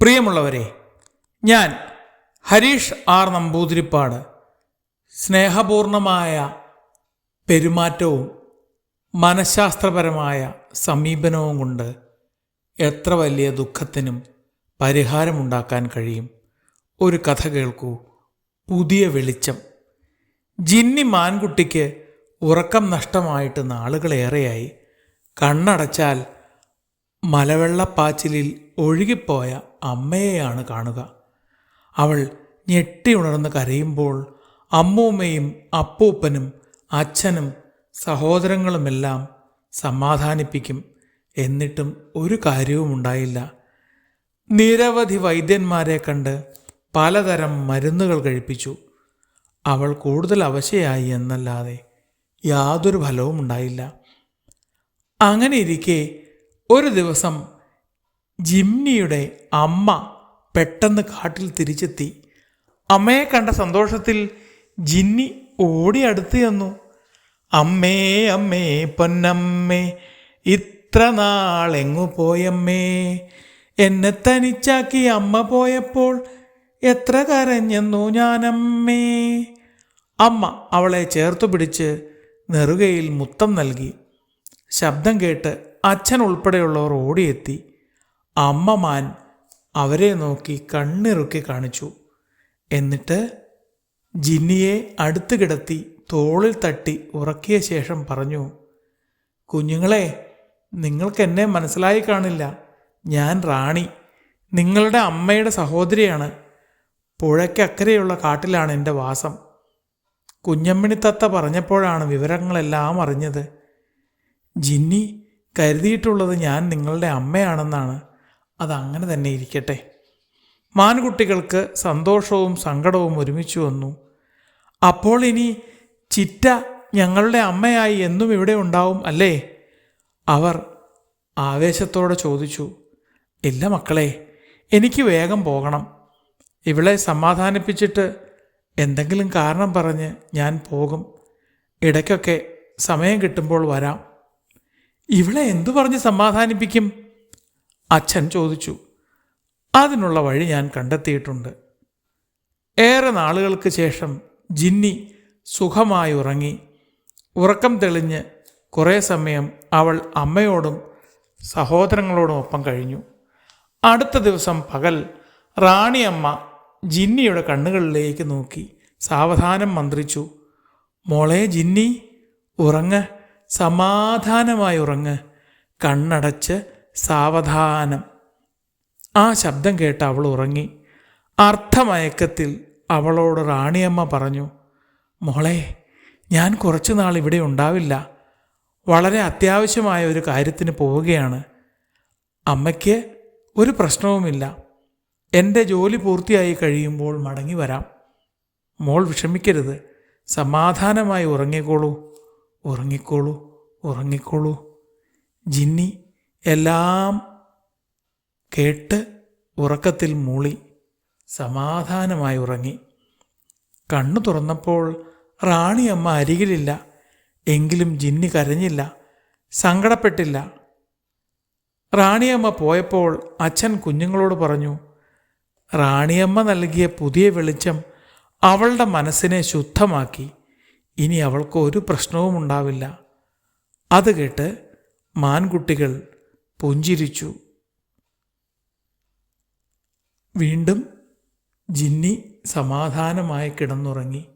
പ്രിയമുള്ളവരെ ഞാൻ ഹരീഷ് ആർ നമ്പൂതിരിപ്പാട് സ്നേഹപൂർണമായ പെരുമാറ്റവും മനഃശാസ്ത്രപരമായ സമീപനവും കൊണ്ട് എത്ര വലിയ ദുഃഖത്തിനും പരിഹാരമുണ്ടാക്കാൻ കഴിയും? ഒരു കഥ കേൾക്കൂ. പുതിയ വെളിച്ചം. ജിന്നി മാൻകുട്ടിക്ക് ഉറക്കം നഷ്ടമായിട്ട് നാളുകളേറെയായി. കണ്ണടച്ചാൽ മലവെള്ളപ്പാച്ചിലിൽ ഒഴുകിപ്പോയ അമ്മയെയാണ് കാണുക. അവൾ ഞെട്ടി ഉണർന്ന് കരയുമ്പോൾ അമ്മൂമ്മയും അപ്പൂപ്പനും അച്ഛനും സഹോദരങ്ങളുമെല്ലാം സമാധാനിപ്പിക്കും. എന്നിട്ടും ഒരു കാര്യവും ഉണ്ടായില്ല. നിരവധി വൈദ്യന്മാരെ കണ്ട് പലതരം മരുന്നുകൾ കഴിപ്പിച്ചു. അവൾ കൂടുതൽ അവശയായി എന്നല്ലാതെ യാതൊരു ഫലവും ഉണ്ടായില്ല. അങ്ങനെ ഇരിക്കെ ഒരു ദിവസം ജിമ്നിയുടെ അമ്മ പെട്ടെന്ന് കാട്ടിൽ തിരിച്ചെത്തി. അമ്മയെ കണ്ട സന്തോഷത്തിൽ ജിന്നി ഓടി അടുത്ത് ചെന്നു. അമ്മേ അമ്മേ പൊന്നമ്മേ ഇത്ര നാളെങ്ങു പോയമ്മേ? എന്നെ തനിച്ചാക്കി അമ്മ പോയപ്പോൾ എത്ര കരഞ്ഞെന്നു ഞാനമ്മേ? അമ്മ അവളെ ചേർത്തു പിടിച്ച് നെറുകയിൽ മുത്തം നൽകി. ശബ്ദം കേട്ട് അച്ഛൻ ഉൾപ്പെടെയുള്ളവർ ഓടിയെത്തി. അമ്മമാൻ അവരെ നോക്കി കണ്ണിറുക്കി കാണിച്ചു. എന്നിട്ട് ജിന്നിയെ അടുത്ത് കിടത്തി തോളിൽ തട്ടി ഉറക്കിയ ശേഷം പറഞ്ഞു കുഞ്ഞുങ്ങളെ നിങ്ങൾക്ക് എന്നെ മനസ്സിലായി കാണില്ല. ഞാൻ റാണി. നിങ്ങളുടെ അമ്മയുടെ സഹോദരിയാണ്. പുഴയ്ക്കക്കരെയുള്ള കാട്ടിലാണ് എന്റെ വാസം. കുഞ്ഞമ്മിണി തത്ത പറഞ്ഞപ്പോഴാണ് വിവരങ്ങളെല്ലാം അറിഞ്ഞത്. ജിന്നി കരുതിയിട്ടുള്ളത് ഞാൻ നിങ്ങളുടെ അമ്മയാണെന്നാണ്. അതങ്ങനെ തന്നെ ഇരിക്കട്ടെ. മാൻകുട്ടികൾക്ക് സന്തോഷവും സങ്കടവും ഒരുമിച്ച് വന്നു. അപ്പോൾ ഇനി ചിറ്റ ഞങ്ങളുടെ അമ്മയായി എന്നും ഇവിടെ ഉണ്ടാവും അല്ലേ? അവർ ആവേശത്തോടെ ചോദിച്ചു. ഇല്ല മക്കളെ എനിക്ക് വേഗം പോകണം. ഇവളെ സമാധാനിപ്പിച്ചിട്ട് എന്തെങ്കിലും കാരണം പറഞ്ഞ് ഞാൻ പോകും. ഇടയ്ക്കൊക്കെ സമയം കിട്ടുമ്പോൾ വരാം. ഇവളെ എന്തു പറഞ്ഞ് സമാധാനിപ്പിക്കും? അച്ഛൻ ചോദിച്ചു അതിനുള്ള വഴി ഞാൻ കണ്ടെത്തിയിട്ടുണ്ട്. ഏറെ നാളുകൾക്ക് ശേഷം ജിന്നി സുഖമായി ഉറങ്ങി. ഉറക്കം തെളിഞ്ഞ് കുറേ സമയം അവൾ അമ്മയോടും സഹോദരങ്ങളോടും ഒപ്പം കഴിഞ്ഞു. അടുത്ത ദിവസം പകൽ റാണിയമ്മ ജിന്നിയുടെ കണ്ണുകളിലേക്ക് നോക്കി സാവധാനം മന്ത്രിച്ചു മോളെ ജിന്നി ഉറങ്ങ്. സമാധാനമായി ഉറങ്ങ്. കണ്ണടച്ച് സാവധാനം. ആ ശബ്ദം കേട്ട് അവൾ ഉറങ്ങി. അർത്ഥമയക്കത്തിൽ അവളോട് റാണിയമ്മ പറഞ്ഞു മോളെ ഞാൻ കുറച്ചു നാൾ ഇവിടെ ഉണ്ടാവില്ല. വളരെ അത്യാവശ്യമായ ഒരു കാര്യത്തിന് പോവുകയാണ്. അമ്മയ്ക്ക് ഒരു പ്രശ്നവുമില്ല. എന്റെ ജോലി പൂർത്തിയായി കഴിയുമ്പോൾ മടങ്ങി വരാം. മോൾ വിഷമിക്കരുത്. സമാധാനമായി ഉറങ്ങിക്കോളൂ. ഉറങ്ങിക്കോളൂ. ഉറങ്ങിക്കോളൂ. ജിന്നി എല്ലാം കേട്ട് ഉറക്കത്തിൽ മൂളി സമാധാനമായി ഉറങ്ങി. കണ്ണു തുറന്നപ്പോൾ റാണിയമ്മ അരികിലില്ല. എങ്കിലും ജിന്നി കരഞ്ഞില്ല. സങ്കടപ്പെട്ടില്ല. റാണിയമ്മ പോയപ്പോൾ അച്ഛൻ കുഞ്ഞുങ്ങളോട് പറഞ്ഞു റാണിയമ്മ നൽകിയ പുതിയ വെളിച്ചം അവളുടെ മനസ്സിനെ ശുദ്ധമാക്കി. ഇനി അവൾക്ക് ഒരു പ്രശ്നവും ഉണ്ടാവില്ല. അത് കേട്ട് മാൻകുട്ടികൾ പുഞ്ചിരിച്ചു. വീണ്ടും ജിന്നി സമാധാനമായി കിടന്നുറങ്ങി.